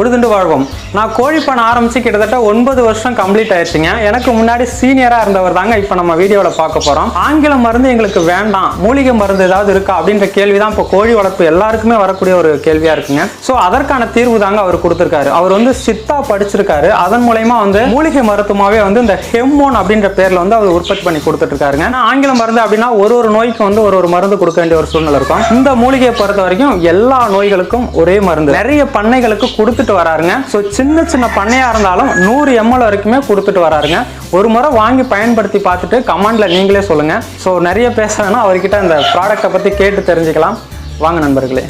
உழுதுண்டு வாழ்வோம். நான் கோழி பண்ண ஆரம்பித்து கிட்டத்தட்ட ஒன்பது வருஷம் கம்ப்ளீட் ஆயிடுச்சுங்க. எனக்கு முன்னாடி சீனியராக இருந்தவர் தாங்க இப்போ நம்ம வீடியோவில் பார்க்க போகிறோம் ஆங்கில மருந்து எங்களுக்கு வேண்டாம். மூலிகை மருந்து ஏதாவது இருக்கா அப்படின்ற கேள்வி தான் இப்போ கோழி வளர்ப்பு எல்லாருக்குமே வரக்கூடிய ஒரு கேள்வியாக இருக்குங்க. ஸோ அதற்கான தீர்வு தாங்க அவர் கொடுத்துருக்காரு. அவர் வந்து சித்தா படிச்சிருக்காரு. அதன் மூலயமா வந்து மூலிகை மருத்துவமாகவே வந்து இந்த ஹெம்மோன் அப்படின்ற பேரில் வந்து அவர் உற்பத்தி பண்ணி கொடுத்துட்டு இருக்காருங்க ஆங்கில மருந்து அப்படின்னா ஒரு ஒரு நோய்க்கு வந்து ஒரு ஒரு மருந்து கொடுக்க வேண்டிய ஒரு சூழ்நிலை இருக்கும். இந்த மூலிகையை பொறுத்த வரைக்கும் எல்லா நோய்களுக்கும் ஒரே மருந்து. நிறைய பண்ணைகளுக்கு கொடுத்துட்டு வராருங்க. ஸோ சின்ன சின்ன பண்ணையா இருந்தாலும் நூறு எம்எல் வரைக்குமே கொடுத்துட்டு வராருங்க. ஒரு முறை வாங்கி பயன்படுத்தி பார்த்துட்டு கமெண்ட்ல நீங்களே சொல்லுங்க. ஸோ நிறைய பேச வேணா அவர்கிட்ட இந்த ப்ராடக்டை பத்தி கேட்டு தெரிஞ்சுக்கலாம். வாங்க நண்பர்களே.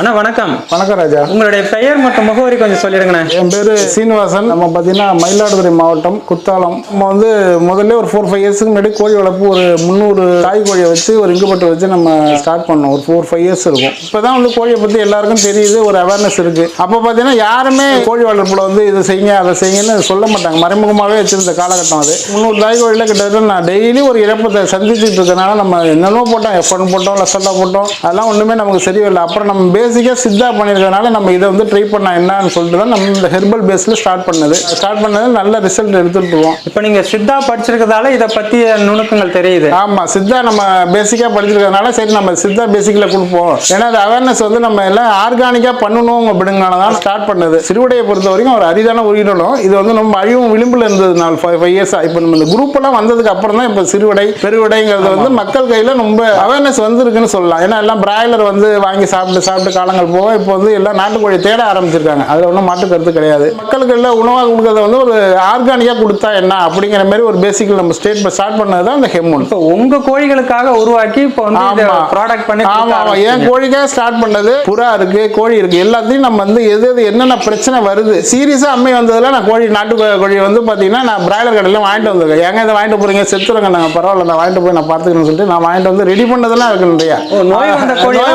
அண்ணா வணக்கம். வணக்கம் ராஜா. உங்களுடைய பெயர் மற்றும் முகவரி கொஞ்சம் சொல்லிடுங்கண்ணே என் பேர் சீனிவாசன். நம்ம பார்த்தீங்கன்னா மயிலாடுதுறை மாவட்டம் குத்தாலம் நம்ம வந்து முதல்ல ஒரு ஃபோர் ஃபைவ் இயர்ஸ்க்கு முன்னாடி கோழி வளர்ப்பு ஒரு முந்நூறு தாய் கோழியை வச்சு ஒரு இங்குபட்டு வச்சு நம்ம ஸ்டார்ட் பண்ணோம். ஒரு ஃபோர் ஃபைவ் இயர்ஸ் இருக்கும். இப்போ தான் வந்து கோழியை பற்றி எல்லாருக்கும் தெரியுது ஒரு அவேர்னஸ் இருக்குது அப்போ பார்த்தீங்கன்னா யாருமே கோழி வளர்ப்பில் வந்து இதை செய்யுங்க அதை செய்யுங்கன்னு சொல்ல மாட்டாங்க. மறைமுகமாகவே வச்சிருந்த காலகட்டம் அது. முந்நூறு தாய் கோழியில் கிட்டத்தட்ட நான் டெய்லி ஒரு இழப்பத்தை சந்திச்சுட்டு இருக்கனால நம்ம என்னென்னமோ போட்டோம் எஃப்ஒன் போட்டோம் லெசல்லா போட்டோம். அதெல்லாம் ஒன்றுமே நமக்கு சரியில்லை அப்புறம் நம்ம பேசிக்காக சித்தா பண்ணியிருக்கனால நம்ம இதை வந்து ட்ரை பண்ண என்னன்னு சொல்லிட்டு தான் நம்ம இந்த ஹெர்பல் பேஸில் ஸ்டார்ட் பண்ணது. ஸ்டார்ட் பண்ணது நல்ல ரிசல்ட் எடுத்துட்டு இருக்கோம் இப்போ நீங்க சித்தா படிச்சிருக்கிறதால இதை பத்திய நுணுக்கங்கள் தெரியுது. ஆமாம் சித்தா நம்ம பேசிக்காக படிச்சிருக்கிறதுனால சரி நம்ம சித்தா பேசிக்கில் கொடுப்போம். ஏன்னா அது அவேர்னஸ் வந்து நம்ம எல்லாம் ஆர்கானிக்காக பண்ணணும் அப்படிங்கனால தான் ஸ்டார்ட் பண்ணது. சிறுவடையை பொறுத்த வரைக்கும் ஒரு அரிதான உயிரினம். இது வந்து நம்ம அழிவும் விளிம்பில் இருந்தது நாலு ஃபைவ் ஃபைவ் இயர்ஸாக இப்போ நம்ம இந்த குரூப் எல்லாம் வந்ததுக்கு அப்புறம் தான் இப்போ சிறுவடை பெருவிடைங்கிறது வந்து மக்கள் கையில் ரொம்ப அவேர்னஸ் வந்திருக்குன்னு சொல்லலாம். ஏன்னா எல்லாம் பிராய்லர் வந்து வாங்கி சாப்பிட்டு சாப்பிட்டு காலங்கள் போக இப்போ வந்து எல்லாம் நாட்டுக்கோழி தேட ஆரம்பிச்சிருக்காங்க. அதில் ஒன்றும் மாற்று கருத்து கிடையாது. மக்களுக்கு எல்லாம் உணவாக கொடுக்கறத வந்து ஒரு ஆர்கானிக்காக கொடுத்தா என்ன? அப்படிங்கிற மாதிரி ஒரு பேசிக்கில் நம்ம ஸ்டேட் ஸ்டார்ட் பண்ணது தான் இந்த ஹெம்மோன் இப்போ உங்க கோழிகளுக்காக உருவாக்கி இப்போ வந்து. ப்ராடக்ட் பண்ணி ஆமா கொடுக்க ஆமா என். கோழிக்காக ஸ்டார்ட் பண்ணது புறா இருக்கு கோழி இருக்கு. எல்லாத்தையும் நம்ம வந்து எது எது என்னென்ன பிரச்சனை வருது? சீரியஸா அம்மை வந்ததுல நான் கோழி நாட்டு கோழி வந்து பாத்தீங்கன்னா நான் பிராய்லர் கடையில வாங்கிட்டு வந்திருக்கேன். ஏங்க இதை வாங்கிட்டு போறீங்க? செத்துருங்க நாங்க பரவாயில்ல நான் வாங்கிட்டு போய் நான் பார்த்துக்கணும்னு சொல்லிட்டு நான் வாங்கிட்டு வந்து ரெடி பண்ணதெல்லாம் இருக்கு நிறையா. நோய் வந்த கோழியை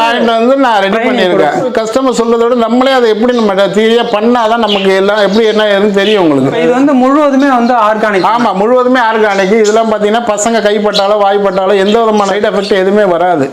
வாங்கிட்டு வந்து நான் ரெடி பண்ணியிருக்கேன். கஸ்டமர் சொல்றதோட நம்மளே அதை எப்படி நம்ம தீரியா பண்ணாதான் நமக்கு எல்லாம் எப்படி என்ன ஏதுன்னு தெரியும் உங்களுக்கு. இது வந்து முழுவதுமே வந்து ஆர்கானிக் ஆமா முழுவதுமே ஆர்கானிக் இதெல்லாம் பாத்தீங்கன்னா பசங்க கைப்பட்டாலோ வாய்ப்பட்டாலோ எந்த விதமான சைடு எஃபெக்ட் எதுவுமே வராது.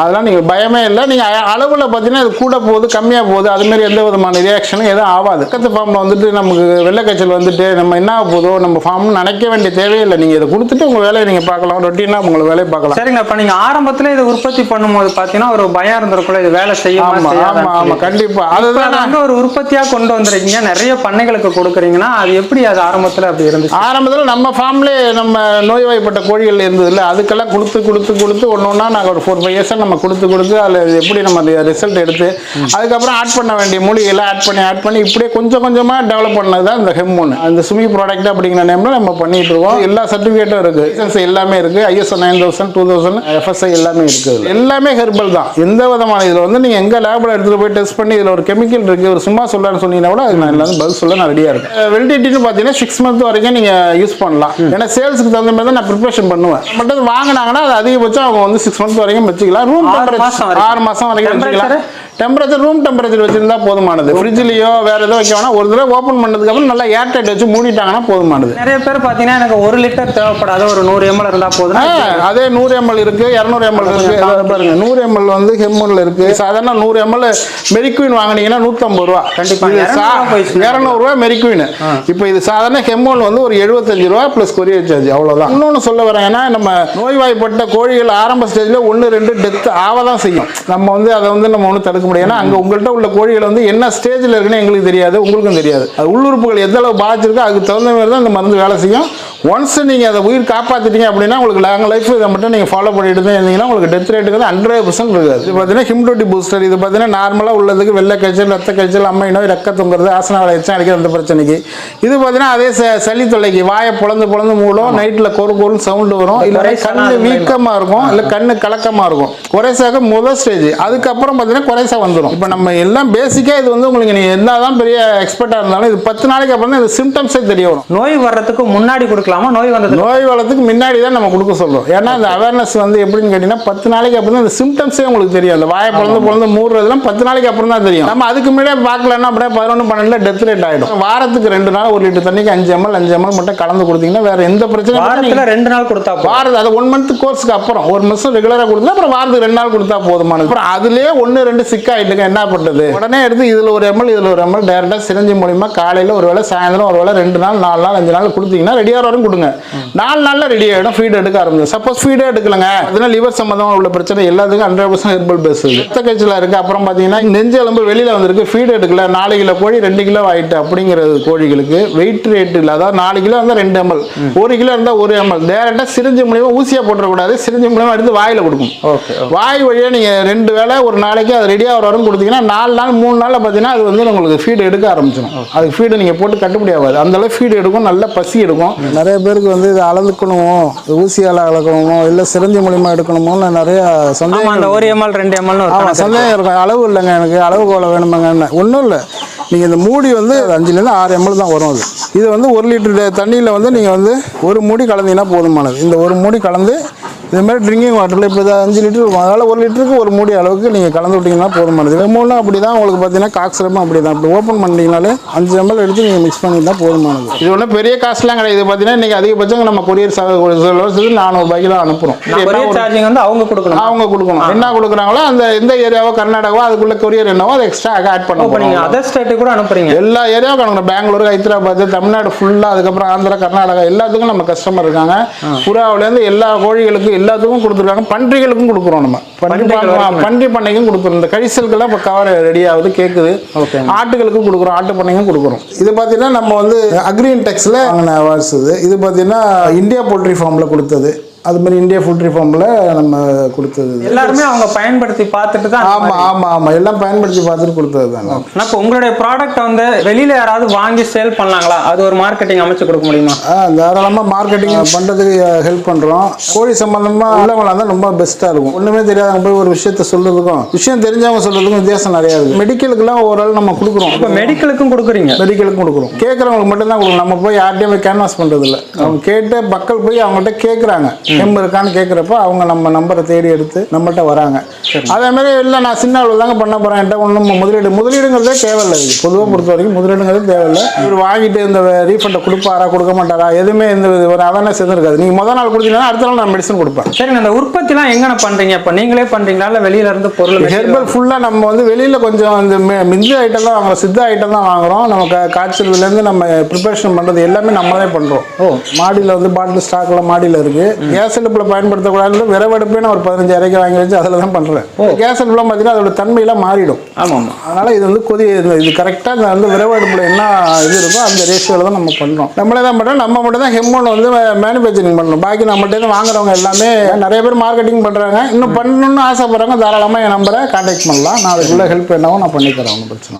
அதெல்லாம் நீங்க பயமே இல்லை. நீங்க அளவுல பாத்தீங்கன்னா இது கூட போகுது கம்மியா போகுது. அது மாதிரி எந்த விதமான ரியாக்ஷனும் எதுவும் ஆகாது. பக்கத்து ஃபார்ம்ல வந்துட்டு நமக்கு வெள்ளைக்காய்ச்சல் வந்துட்டு நம்ம என்ன போதோ நம்ம ஃபார்ம் நினைக்க வேண்டிய தேவையில்லை நீங்க இதை கொடுத்துட்டு உங்க வேலையை நீங்க பார்க்கலாம். ரொட்டீனா உங்களை வேலையை பார்க்கலாம். சரிங்க இப்போ நீங்க ஆரம்பத்துல இதை உற்பத்தி பண்ணும்போது பாத்தீங்கன்னா ஒரு பயம் இருந்திருக்குள்ள வேலை செய்யுமா ஆமா ஆமா. கண்டிப்பா. அதுதான் வந்து ஒரு உற்பத்தியா கொண்டு வந்திருக்கீங்க. நிறைய பண்ணைகளுக்கு கொடுக்குறீங்கன்னா அது எப்படி அது ஆரம்பத்துல அப்படி இருந்துச்சு? ஆரம்பத்தில் நம்ம ஃபார்ம்லேயே நம்ம நோய்வாய்ப்பட்ட கோழிகள் இருந்ததுல அதுக்கெல்லாம் கொடுத்து கொடுத்து கொடுத்து ஒன்று ஒன்றா நாங்கள் ஒரு ஃபோர் ஃபைவ் இயர்ஸாக நம்ம கொடுத்து கொடுத்து அதில் எப்படி நம்ம ரிசல்ட் எடுத்து அதுக்கப்புறம் ஆட் பண்ண வேண்டிய மூலிகைலாம் ஆட் பண்ணி ஆட் பண்ணி இப்படியே கொஞ்சம் கொஞ்சமாக டெவலப் பண்ணது தான் இந்த ஹெம்மோன் அந்த சுமி ப்ராடக்ட் அப்படிங்கிற நேமில் நம்ம பண்ணிட்டு இருக்கோம். எல்லா சர்டிஃபிகேட்டும் இருக்குது லைசன்ஸ் எல்லாமே இருக்குது ISO nine thousand two thousand FSI எல்லாமே இருக்குது எல்லாமே ஹெர்பல் தான். எந்த விதமான இதில் வந்து நீங்கள் எங்கள் லேபில் எடுத்துகிட்டு போய் டெஸ்ட் பண்ணி இதில் ஒரு கெமிக்கல் இருக்குது ஒரு சும்மா சொல்லலாம்னு சொன்னீங்கன்னா கூட அது நான் எல்லாரும் பதில் சொல்ல நான் ரெடியாக இருக்கேன். வெல்டிட்டின்னு பார்த்தீங்கன்னா சிக்ஸ் மந்த் வரைக்கும் நீங்கள் யூஸ் பண்ணலாம். ஏன்னா சேல்ஸுக்கு தகுந்த மாதிரி தான் நான் ப்ரிப்பரேஷன் பண்ணுவேன். மட்டும் வாங்கினாங்கன்னா அது அதிகபட்சம் அவங்க வந்து சிக்ஸ் மந்த் வரைக்கும் வச்சுக்கலாம். ரூம் ஆறு மாசம் வரைக்கும். ஆறு மாதம் வரைக்கும் வச்சுக்கலாம்? டெம்பரேச்சர் ரூம் டெம்பரேச்சர் வச்சிருந்தா போதுமானது. ஃப்ரிட்ஜ்லேயோ வேற ஏதோ வைக்க வேணா ஒரு தடவை ஓப்பன் பண்ணதுக்கு அப்புறம் நல்லா ஏர் டைட் வச்சு மூடிட்டாங்கன்னா போதுமானது. நிறைய பேர் பாத்தீங்கன்னா எனக்கு ஒரு லிட்டர் தேவைப்படாத. ஒரு நூறு எம்எல் இருந்தா போதும். அதே நூறு எம்எல் இருக்கு இரநூறு எம்எல் இருக்கு. இதோ பாருங்க. நூறு எம்எல் வந்து ஹெம்மன்ல இருக்கு. சாதாரண நூறு எம்எல் மெரிக்வின் வாங்குனீங்கன்னா நூற்றம்பது ரூபா. கண்டிப்பா. இது 200 ரூபா போயிடுச்சு. இரநூறுவா மெரிக்வின் இப்போ இது சாதாரண ஹெம்மோன் வந்து ஒரு எழுபத்தஞ்சு ரூபா ப்ளஸ் கொரியர் சார்ஜ் அவ்வளோதான் இன்னொன்று சொல்ல வரேன். ஏன்னா நம்ம நோய்வாய்ப்பட்ட கோழிகள் ஆரம்ப ஸ்டேஜில் ஒன்று ரெண்டு டெத் ஆக தான் செய்யும். நம்ம வந்து அதை வந்து நம்ம ஒன்றும் தடுக்க முடியும். ஏன்னா அங்கே உங்கள்கிட்ட உள்ள கோழிகள் வந்து என்ன ஸ்டேஜில் இருக்குன்னு எங்களுக்கு தெரியாது உங்களுக்கும் தெரியாது. அது உள்ளுறுப்புகள் எந்த அளவு பாதிச்சிருக்கோ அதுக்கு தகுந்த மாதிரி தான் இந்த மருந்து வேலை செய்யும். ஒன்ஸ் நீங்கள் அதை உயிர் காப்பாற்றிட்டீங்க அப்படின்னா உங்களுக்கு லாங் லைஃப் இதை மட்டும் நீங்கள் ஃபாலோ பண்ணிட்டு தான் இருந்தீங்கன்னா உங்களுக்கு டெத் ரேட்டுக்கு ஹண்ட்ரட் பர்சன்ட் இருக்காது. இது பார்த்தீங்கன்னா ஹிம்டோட்டி பூஸ்டர் இது பார்த்தீங்கன்னா நார்மலாக உள்ளதுக்கு வெள்ளை காய்ச்சல் ரத்த காய்ச்சல் அம்மை நோய் ரக்க தொங்குறது ஆசன வேலை எச்சம் அடிக்கிற அந்த பிரச்சனைக்கு. இது பார்த்தீங்கன்னா அதே சளி தொல்லைக்கு வாயை பொழந்து பொழந்து மூடும் நைட்டில் கொரு கொருன்னு சவுண்டு வரும். இல்லை கண்ணு வீக்கமாக இருக்கும் இல்லை கண்ணு கலக்கமாக இருக்கும். குறைசாக முதல் ஸ்டேஜ் அதுக்கப்புறம் பார்த்தீங்கன்னா குறைசா வந்துடும் இப்போ நம்ம எல்லாம் பேசிக்காக இது வந்து உங்களுக்கு நீங்கள் என்ன தான் பெரிய எக்ஸ்பர்ட்டாக இருந்தாலும் இது பத்து நாளைக்கு அப்புறம் தான் இது சிம்டம்ஸே தெரிய வரும். நோய் வர்றதுக்கு முன்னாடி கொடுக்கலாமா? நோய் வந்தது நோய் வளத்துக்கு முன்னாடி தான் நம்ம கொடுக்க சொல்றோம். ஏன்னா அந்த அவேர்னஸ் வந்து எப்படின்னு கேட்டீங்கன்னா பத்து நாளைக்கு அப்புறம் தான் அந்த சிம்டம்ஸே உங்களுக்கு தெரியும் அந்த வாயை பிறந்து பிறந்து மூடுறதுலாம் பத்து நாளைக்கு அப்புறம் தான் தெரியும். நம்ம அதுக்கு முன்னாடியே பார்க்கலன்னா அப்படியே பதினொன்று பன்னெண்டுல டெத் ரேட் ஆயிடும். வாரத்துக்கு ரெண்டு நாள் ஒரு லிட்டர் தண்ணிக்கு அஞ்சு எம்எல் அஞ்சு எம்எல் மட்டும் கலந்து கொடுத்தீங்கன்னா வேற எந்த பிரச்சனையும் வாரத்துல ரெண்டு நாள் கொடுத்தா. வாரது அது ஒன் மந்த் கோர்ஸ்க்கு அப்புறம். ஒரு மாசம் ரெகுலரா கொடுத்தா அப்புறம் வாரத்துக்கு ரெண்டு நாள் கொடுத்தா போதுமானது. அப்புறம் அதுலயே ஒன்னு ரெண்டு சிக்காயிட்டுங்க என்ன பண்றது? உடனே எடுத்து இதுல ஒரு எம்எல் இதுல ஒரு எம்எல் டேரக்டா சிரஞ்சி மூலியமா காலையில ஒரு வேளை சாயந்தரம் ஒரு வேளை ரெண்டு நாள் நாலு நாள் அஞ்சு நாள் கொடுத்தீங்கன்னா ரெடியாக வரும். கொடுங்க. நாலு நாள்ல ரெடி ஆயிடும். ஃபீட் எடுக்க ஆரம்பிச்சு சப்போஸ் ஃபீடே எடுக்கலங்க. அதனால லிவர் சம்பந்தமா உள்ள பிரச்சனை எல்லாத்துக்கும் ஹண்ட்ரட் பர்சன்ட் ஹெர்பல் பேஸ் ரத்த கட்சியில் இருக்கு. அப்புறம் பாத்தீங்கன்னா நெஞ்சு எலும்பு வெளியில வந்திருக்கு. ஃபீட் எடுக்கல. நாலு கிலோ கோழி ரெண்டு கிலோ ஆயிட்டு அப்படிங்கிறது கோழிகளுக்கு. வெயிட் ரேட் இல்லை. அதாவது நாலு கிலோ இருந்தால் ரெண்டு எம்எல் ஒரு கிலோ இருந்தால் ஒரு எம்எல் டேரெக்டாக சிரிஞ்சு மூலியமா ஊசியாக போட்டுறக்கூடாது. சிரிஞ்சு மூலியமா எடுத்து வாயில கொடுக்கும் ஓகே வாய் வழியாக நீங்கள் ரெண்டு வேளை ஒரு நாளைக்கு அது ரெடியாக ஒரு வரும் கொடுத்தீங்கன்னா நாலு நாள் மூணு நாளில் பார்த்தீங்கன்னா அது வந்து உங்களுக்கு ஃபீடு எடுக்க ஆரம்பிச்சிடும். அதுக்கு ஃபீடு நீங்கள் போட்டு கட்டுப்படி ஆகாது. அந்த அளவு ஃபீடு எடுக்கும். நல்ல பசி எடுக்கும். நிறைய பேருக்கு வந்து இது அளந்துக்கணுமோ ஊசியால் அளக்கணுமோ இல்லை சிரஞ்சி மூலியமா எடுக்கணுமோன்னு நிறைய சந்தேகம் அந்த ஒரு எம்எல் ரெண்டு எம்எல்னு. சந்தேகம் இருக்கும் அளவு இல்லைங்க எனக்கு. அளவு கோலை வேணுமாங்கன்னு. ஒன்றும் இல்லை. நீங்கள் இந்த மூடி வந்து அஞ்சுலேருந்து ஆறு எம்எல் தான் வரும் அது. இது வந்து ஒரு லிட்டர் தண்ணியில் வந்து நீங்கள் வந்து ஒரு மூடி கலந்தீங்கன்னா போதுமானது. இந்த ஒரு மூடி கலந்து இது மாதிரி ட்ரிங்கிங் வாட்டரில் இப்போ இது அஞ்சு லிட்டர் இருக்கும் அதனால் ஒரு லிட்டருக்கு ஒரு மூடி அளவுக்கு நீங்கள் கலந்து விட்டீங்கன்னா போதுமானது லெமோனும் அப்படி தான் உங்களுக்கு பார்த்தீங்கன்னா காக்ஸ்ரமும் அப்படி தான் அப்படி ஓப்பன் பண்ணிட்டீங்கனாலே அஞ்சு எம்எல் எடுத்து நீங்கள் மிக்ஸ் பண்ணிங்கன்னா போதுமானது இது ஒன்றும் பெரிய காசுலாம் கிடையாது. பார்த்தீங்கன்னா இன்னைக்கு அதிகபட்சம் நம்ம கொரியர் செலவு நானூறு ரூபாய்க்கு தான் அனுப்புகிறோம் சார்ஜிங் வந்து அவங்க கொடுக்கணும். அவங்க கொடுக்கணும். என்ன கொடுக்குறாங்களோ அந்த எந்த ஏரியாவோ கர்நாடகாவோ அதுக்குள்ள கொரியர் என்னவோ அதை எக்ஸ்ட்ரா ஆட் பண்ணுவோம் அதர் ஸ்டேட்டுக்கு கூட அனுப்புறீங்க. எல்லா ஏரியாவும் கணக்கு பெங்களூர் ஹைதராபாத் தமிழ்நாடு ஃபுல்லாக அதுக்கப்புறம் ஆந்திரா கர்நாடகா எல்லாத்துக்கும் நம்ம கஸ்டமர் இருக்காங்க. புறாவிலேருந்து எல்லா கோழிகளுக்கும் எல்லாத்துக்கும் கொடுத்துருக்காங்க. பன்றிகளுக்கும் கொடுக்குறோம் நம்ம. பன்றி பண்ணைக்கும் கொடுக்குறோம். இந்த கழிசல்கள்லாம் இப்போ கவர் ரெடி ஆகுது கேட்குது. ஆட்டுகளுக்கும் கொடுக்குறோம் ஆட்டு பண்ணைக்கும் கொடுக்குறோம். இது பார்த்தீங்கன்னா நம்ம வந்து அக்ரீன் டெக்ஸில் வாங்கின இது. இது பார்த்தீங்கன்னா இந்தியா போல்ட்ரி ஃபார்மில் கொடுத்தது. அது மாதிரி இந்தியா போல்ட்ரி ஃபார்மில் நம்ம கொடுத்தது. எல்லாருமே அவங்க பயன்படுத்தி பார்த்துட்டு தான் ஆமாம். ஆமாம் ஆமாம் எல்லாம் பயன்படுத்தி பார்த்துட்டு கொடுத்தது தாங்க இப்போ உங்களுடைய ப்ராடக்ட் வந்து வெளியில யாராவது வாங்கி சேல் பண்ணலாங்களா அது ஒரு மார்க்கெட்டிங் அமைச்சு கொடுக்க முடியுமா? ஆ தாராளமாக மார்க்கெட்டிங் பண்ணுறதுக்கு ஹெல்ப் பண்ணுறோம் கோழி சம்மந்தமாக உள்ளவங்களாக இருந்தால் ரொம்ப பெஸ்ட்டாக இருக்கும். ஒன்றுமே தெரியாதவங்க போய் ஒரு விஷயத்த சொல்கிறதுக்கும் விஷயம் தெரிஞ்சவங்க சொல்கிறதுக்கும் வித்தியாசம் நிறையா இருக்குது மெடிக்கலுக்குலாம் ஓரளவு நம்ம கொடுக்குறோம். இப்போ மெடிக்கலுக்கும் கொடுக்குறீங்க? மெடிக்கலுக்கும் கொடுக்குறோம். கேட்குறவங்களுக்கு மட்டும்தான் கொடுக்கணும் நம்ம போய் யார்ட்டையும் போய் கேன்வாஸ் பண்ணுறது இல்லை அவங்க கேட்டு மக்கள் போய் அவங்கள்ட்ட கேட்குறாங்க எம் இருக்கான்னு கேட்குறப்ப அவங்க நம்ம நம்பரை தேடி எடுத்து நம்மள்ட்ட வராங்க. அதே மாதிரி இல்லை நான் சின்ன அளவில் தாங்க பண்ண போகிறேன் என்கிட்ட ஒன்றும் முதலீடு முதலீடுங்கிறதே தேவையில்லை. இது பொதுவாக பொறுத்த வரைக்கும் முதலீடுங்கிறது தேவையில்லை. இவர் வாங்கிட்டு இந்த ரீஃபண்டை கொடுப்பாரா கொடுக்க மாட்டாரா எதுவுமே இந்த ஒரு அவேர்னஸ் எதுவும் இருக்காது. நீங்கள் முதல் நாள் கொடுத்தீங்கன்னா அடுத்த நாள் நான் மெடிசன் கொடுப்பேன். சரிங்க அந்த உற்பத்திலாம் எங்கன பண்றீங்க? இப்போ நீங்களே பண்றீங்களா? இல்லை வெளியில இருந்து பொருள் ஹெர்பல் ஃபுல்லாக நம்ம வந்து வெளியில் கொஞ்சம் இந்த மி- மிஞ்சி ஐட்டம் தான் வாங்குறோம் சித்த ஐட்டம் தான் வாங்குறோம். நம்ம க- காய்ச்சல்லேருந்து நம்ம ப்ரிப்பரேஷன் பண்ணுறது எல்லாமே நம்மளே பண்ணுறோம் ஓ. மாடியில் வந்து பாட்டில் ஸ்டாக்லாம் மாடியில் இருக்குது கேஸ் அடுப்பில் பயன்படுத்தக்கூடாது விறவடுப்பே நான் ஒரு பதினஞ்சாயிரம் வாங்கி வச்சு அதில் தான் பண்ணுறேன் கேஸ் அடுப்புலாம் பார்த்தீங்கன்னா அதோட தன்மையெல்லாம் மாறிடும். ஆமா ஆமா அதனால் இது வந்து கொதி இது கரெக்டாக இந்த வந்து விரவு அடுப்பில் என்ன இது இருக்கோ அந்த ரேஷியோவில் தான் நம்ம பண்ணுறோம் நம்மளே தான் பண்ணுறோம் நம்ம மட்டும் தான் ஹெம்மோன் வந்து மேனுஃபேக்சரிங் பண்ணணும் பாக்கி நம்மகிட்ட இருந்து வாங்குறவங்க எல்லாமே நிறைய பேர் மார்க்கெட்டிங் பண்ணுறாங்க இன்னும் பண்ணணும்னு ஆசைப்படுறவங்க தாராளமாக என் நம்பரை கான்டாக்ட் பண்ணலாம். நான் அதுக்குள்ளே ஹெல்ப் என்னவோ நான் பண்ணி தரேன் ஒன்றும் பிரச்சனை.